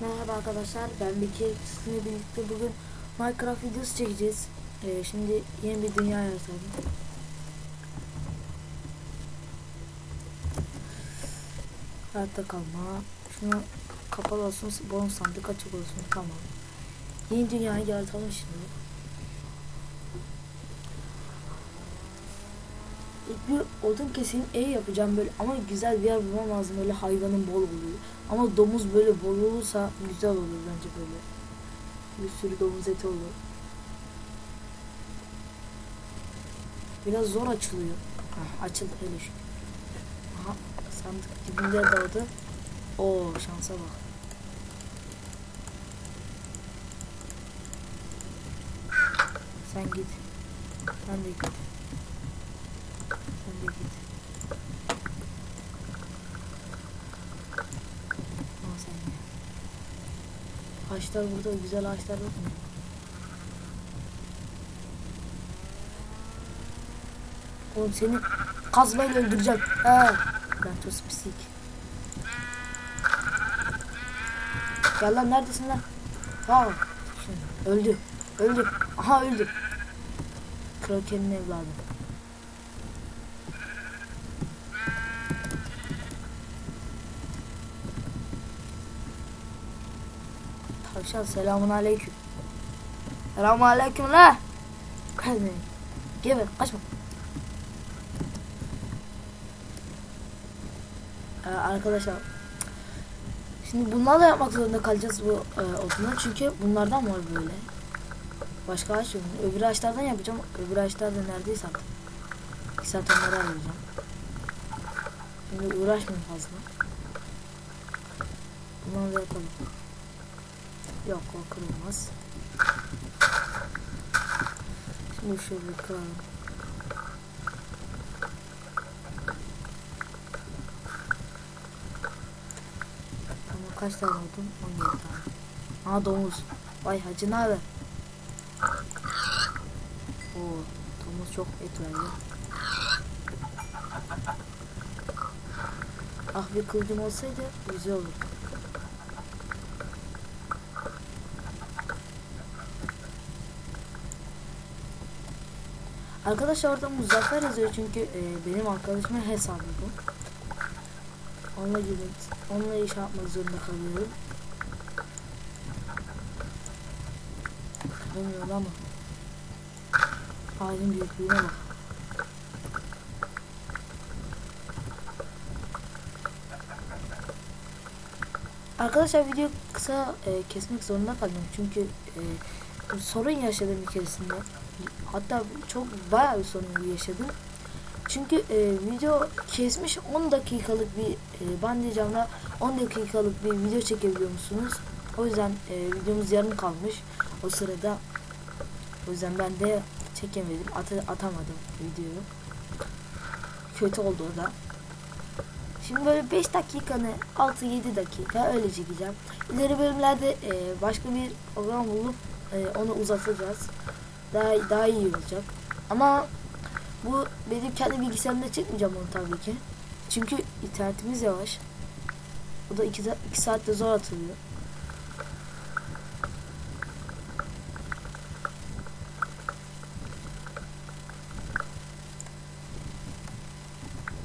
Merhaba arkadaşlar ben Bekir sizinle birlikte bugün Minecraft videosu çekeceğiz. Ee, şimdi yeni bir dünya yaratalım. Hayatta kalma. Şunu kapalı olsun, bonus sandık açık olsun. Tamam. Yeni dünyayı yaratalım şimdi. İlk bir odun keseyim ev yapacağım böyle ama güzel bir yer bulmam lazım böyle hayvanın bol oluyor. Ama domuz böyle bol olursa güzel olur bence böyle. Bir sürü domuz eti olur. Biraz zor açılıyor. Hah, açıldı hele şükür. Aha sandık dibinde daldı. Oo şansa bak. Sen git. Sen de git. Sen de git. Ağaçlar burada güzel ağaçlar yok mu? Oğlum seni kazmayla öldüreceğim. Ha. Ben toz pislik. Gel lan neredesin lan? Ha. Şimdi öldü. Öldü. Aha öldü. Kraken'in evladı. Tavşan selamun aleyküm. Selamun aleyküm la. Hadi. Gel be kaçma. Ee, arkadaşlar Şimdi bunlarla yapmak zorunda kalacağız bu e, odunu çünkü bunlardan var böyle. Başka ağaç yok. Öbür ağaçlardan yapacağım. Öbür ağaçlarda neredeyse artık. İki saat onları arayacağım. Şimdi uğraşmayayım fazla. Bunları da yapalım. Yok o kırılmaz. Şimdi şöyle kıralım. Tamam kaç tane oldum? 17 tane. Aa domuz. Vay hacı ne? Oo domuz çok et verdi. Ah bir kılıcım olsaydı güzel olurdu. Arkadaşlar orada Muzaffer yazıyor çünkü e, benim arkadaşımın hesabı bu. Onunla girmek, onunla iş yapmak zorunda kalıyorum. Kıramıyor ama. Ağacın büyüklüğüne bak. Arkadaşlar video kısa e, kesmek zorunda kaldım çünkü e, sorun yaşadım bir keresinde. Hatta çok bayağı bir sorun yaşadım. Çünkü e, video kesmiş 10 dakikalık bir e, da 10 dakikalık bir video çekebiliyor musunuz? O yüzden e, videomuz yarım kalmış o sırada. O yüzden ben de çekemedim. At atamadım videoyu. Kötü oldu o da. Şimdi böyle 5 dakikanı 6-7 dakika öyle çekeceğim. İleri bölümlerde e, başka bir program bulup e, onu uzatacağız. Daha daha iyi olacak. Ama bu benim kendi bilgisayarımda çekmeyeceğim onu tabii ki. Çünkü internetimiz yavaş. Bu da 2 2 saatte zor atılıyor.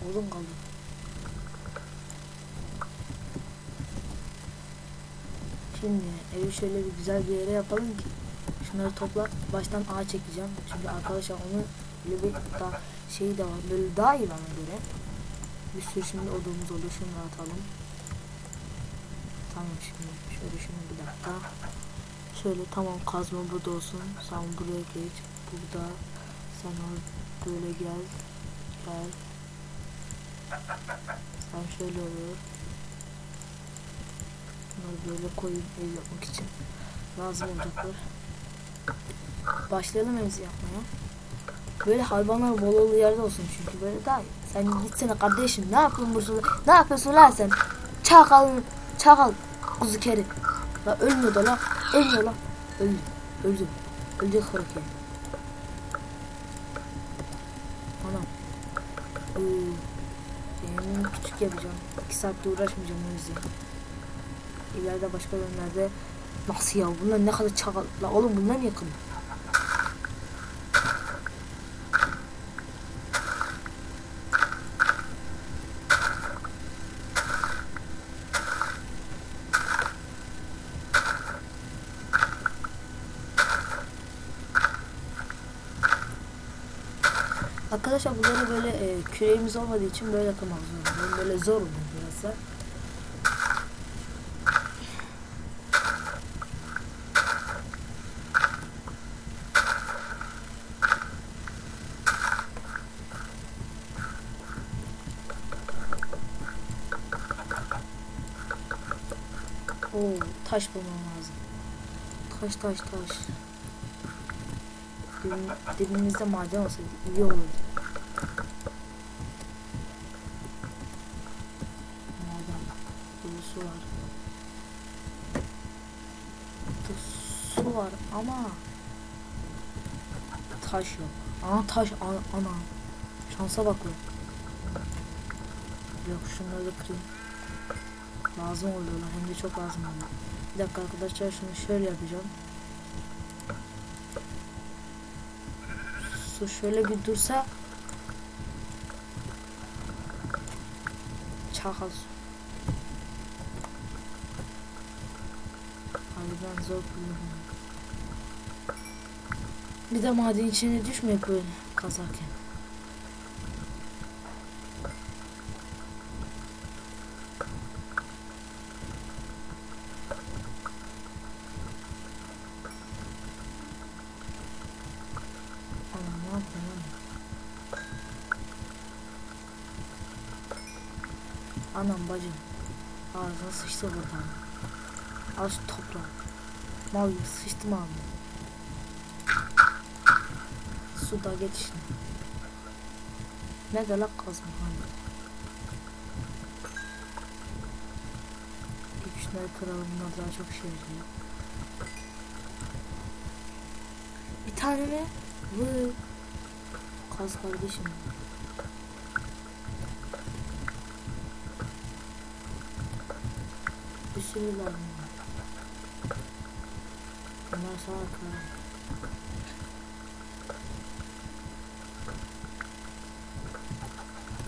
Oğlum kaldı. Şimdi evi şöyle bir güzel bir yere yapalım ki şunları topla baştan ağaç çekeceğim. Çünkü arkadaşlar onu böyle bir daha şey de var. Böyle daha iyi bana göre. Bir sürü şimdi odamız olur. Şunu atalım. Tamam şimdi şöyle şunu bir dakika. Şöyle tamam kazma burada olsun. Sen buraya geç. Burada sen böyle gel. Gel. Sen şöyle olur. Bunları böyle koyup ev yapmak için lazım olacaklar. Başlayalım evimizi yapmaya. Böyle hayvanlar bol olduğu yerde olsun çünkü böyle daha iyi. Sen gitsene kardeşim ne yapıyorsun burada? Ne yapıyorsun lan sen? Çakal, çakal, kuzu keri. La ölmüyor da la, ölmüyor la. Öldü, öldü, öldü kraken. Anam. Ee, benim küçük yapacağım. İki saatte uğraşmayacağım o yüzden. İleride başka bölümlerde nasıl ya? Bunlar ne kadar çakal la oğlum bunlar yakın Arkadaşlar bunları böyle e, küreğimiz olmadığı için böyle zorundayım. Böyle zor oluyor biraz da. Oo, taş bulmam lazım. Taş taş taş. Dibim, dibimizde maden olsaydı iyi olurdu. Maden. Burada su var. Burada su var ama taş yok. Ana taş ana. ana. Şansa bak lan. Yok şunları da kırayım. Lazım oluyorlar hem de çok lazım oluyor. Bir dakika arkadaşlar şunu şöyle yapacağım. Su şöyle bir dursa Çakal su. Harbiden zor buluyorum. Bir de maden içine düşmeyip böyle kazarken. Anam ne yapayım lan? Anam bacım. Ağzına sıçtı buradan. Al şu toprağı. Mal gibi sıçtım abi. Suda geç işte. Ne de lak kazma hani. Kıralım bunlar daha çok şey yarıyor. Bir tane mi? Vı. Kaz kardeşim. Lazım var. Bunlar sağ kral.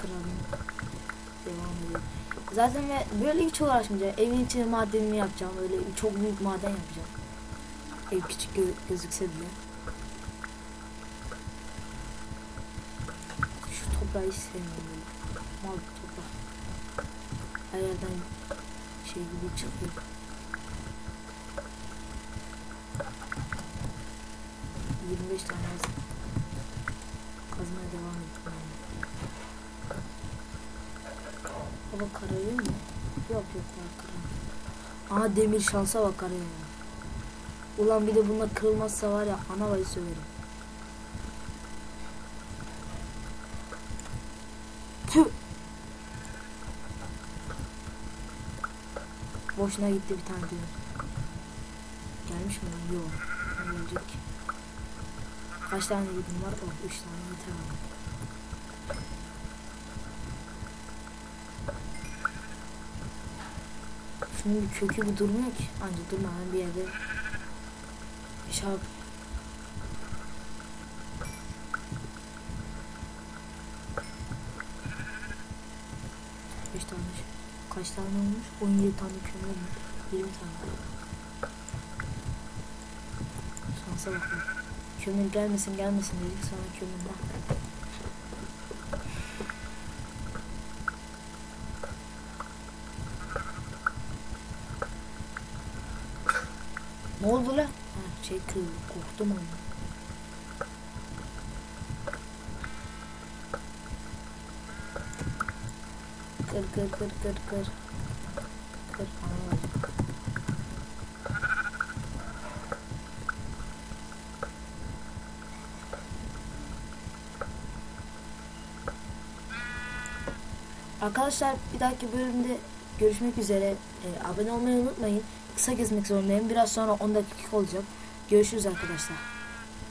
Kralım. Devam edelim. Zaten ben böyle hiç uğraşmayacağım. Evin içine madenimi yapacağım. Öyle çok büyük maden yapacağım. Ev küçük gö- gözükse bile. Şu toprağı hiç sevmiyorum böyle. Mal toprak. Her yerden şey gibi çıkıyor. Yirmi beş tane az. Kazmaya devam ettim. Hava kararıyor mu? Yok yok var kararıyor. Aha demir şansa bak kararıyor. Ulan bir de bunlar kırılmazsa var ya ana vayı söverim. Tüh. Boşuna gitti bir tane demir. Gelmiş mi lan? Yok. Gelecek? Kaç tane yedim var? Oh 3 tane yeter abi. Şunun bir kökü bir durmuyor ki. Anca durmadan bir yerde şey yap. Beş tane şey. Kaç tane olmuş? 17 tane kömür olmuş. 20 tane. Şansa bak. lan. Kömür gelmesin gelmesin dedik sonra kömürden. Ne oldu lan? Ha, şey kırıldı. Korktum ama. Kır kır kır kır kır. Kır. Arkadaşlar bir dahaki bölümde görüşmek üzere. Ee, abone olmayı unutmayın. Kısa gezmek zorundayım. Biraz sonra 10 dakika olacak. Görüşürüz arkadaşlar.